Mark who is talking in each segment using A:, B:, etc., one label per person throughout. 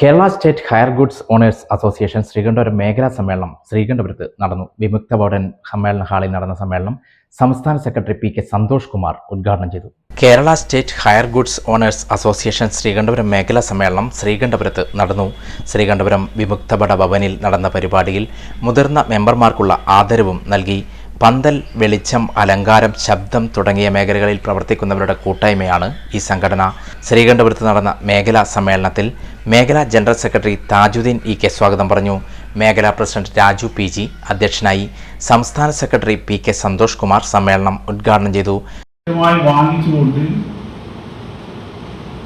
A: Kerala state hire goods owners association Sreekandapuram മേഖലാ സമ്മേളനം ശ്രീകണ്ഠപുരത്ത് നടന്നു. വിമുക്ത ഭവൻ സമ്മേളന ഹാളിൽ നടന്ന സമ്മേളനം സംസ്ഥാന secretary P K Santhosh Kumar ഉദ്ഘാടനം ചെയ്തു. Kerala state hire goods owners association Sreekandapuram മേഖലാ സമ്മേളനം ശ്രീകണ്ഠപുരത്ത് നടന്നു. ശ്രീകണ്ഠപുരം വിമുക്തപട ഭവനിൽ നടന്ന പരിപാടിയിൽ മുതിർന്ന മെമ്പർമാർക്കുള്ള ആദരവും നൽകി. പന്തൽ വെളിച്ചം അലങ്കാരം ശബ്ദം തുടങ്ങിയ മേഖലകളിൽ പ്രവർത്തിക്കുന്നവരുടെ കൂട്ടായ്മയാണ് ഈ സംഘടന. ശ്രീകണ്ഠപുരത്ത് നടന്ന മേഖലാ സമ്മേളനത്തിൽ മേഖലാ general secretary Thajudheen E K സ്വാഗതം പറഞ്ഞു. മേഖലാ പ്രസിഡന്റ് രാജു പി ജി അധ്യക്ഷനായി സംസ്ഥാന secretary P K Santhosh Kumar സമ്മേളനം ഉദ്ഘാടനം ചെയ്തു.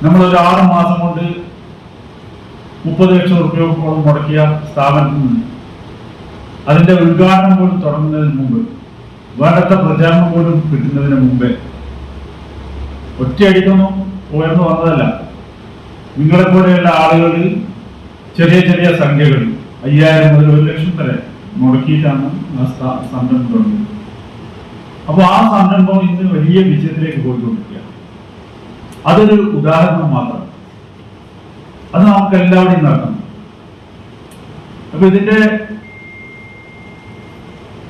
B: നമ്മൾ ഒരു ആറ് മാസം കൊണ്ട് മുപ്പത് ലക്ഷം റുപ്യോളം മുടക്കിയ സ്ഥാപനത്തിൽ അതിന്റെ ഉദ്ഘാടനം പോലും തുടങ്ങുന്നതിന് മുമ്പ് വേണ്ടത്ര പ്രചാരണം പോലും കിട്ടുന്നതിന് മുമ്പേ ഒറ്റയടിക്കൊന്നും ഉയർന്നു വന്നതല്ല. നിങ്ങളെ പോലെയുള്ള ആളുകളിൽ ചെറിയ ചെറിയ സംഖ്യകൾ അയ്യായിരം മുതൽ ഒരു ലക്ഷം വരെ മുടക്കിയിട്ടാണ് ആ സംരംഭം തുടങ്ങിയത്. അപ്പോൾ ആ സംരംഭം ഇന്ന് വലിയ വിജയത്തിലേക്ക് പോയിക്കൊണ്ടിരിക്കുകയാണ്. അതൊരു ഉദാഹരണം മാത്രം. അത് നമുക്ക് എല്ലാവരുടെയും നടക്കണം അപ്പൊ ഇതിന്റെ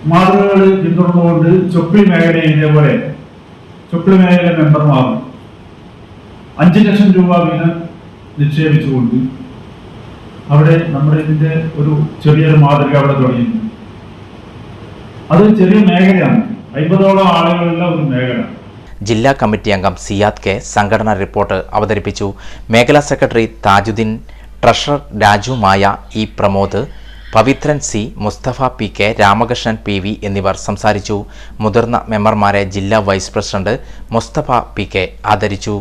B: മാതൃകകൾ പിന്തുടർന്നുകൊണ്ട് ചൊപ്പിളി മേഖലയിൽ ഇതേപോലെ ചൊപ്പിളി മേഖല മെമ്പർമാർ അഞ്ച് ലക്ഷം രൂപ വീതം നിക്ഷേപിച്ചുകൊണ്ട് അവിടെ നമ്മുടെ ഇതിന്റെ ഒരു ചെറിയൊരു മാതൃക അവിടെ തുടങ്ങി അത് ചെറിയ മേഖലയാണ്. അയ്പതോളം ആളുകളുള്ള ഒരു മേഖല.
A: ജില്ലാ കമ്മിറ്റി അംഗം സിയാദ് കെ സംഘടനാ റിപ്പോർട്ട് അവതരിപ്പിച്ചു. മേഖലാ secretary Thajudheen treasurer Raju Maya E Pramod Pavithran C Musthafa P K Ramakrishnan P V എന്നിവർ സംസാരിച്ചു. മുതിർന്ന മെമ്പർമാരെ ജില്ലാ vice president Musthafa P K ആദരിച്ചു.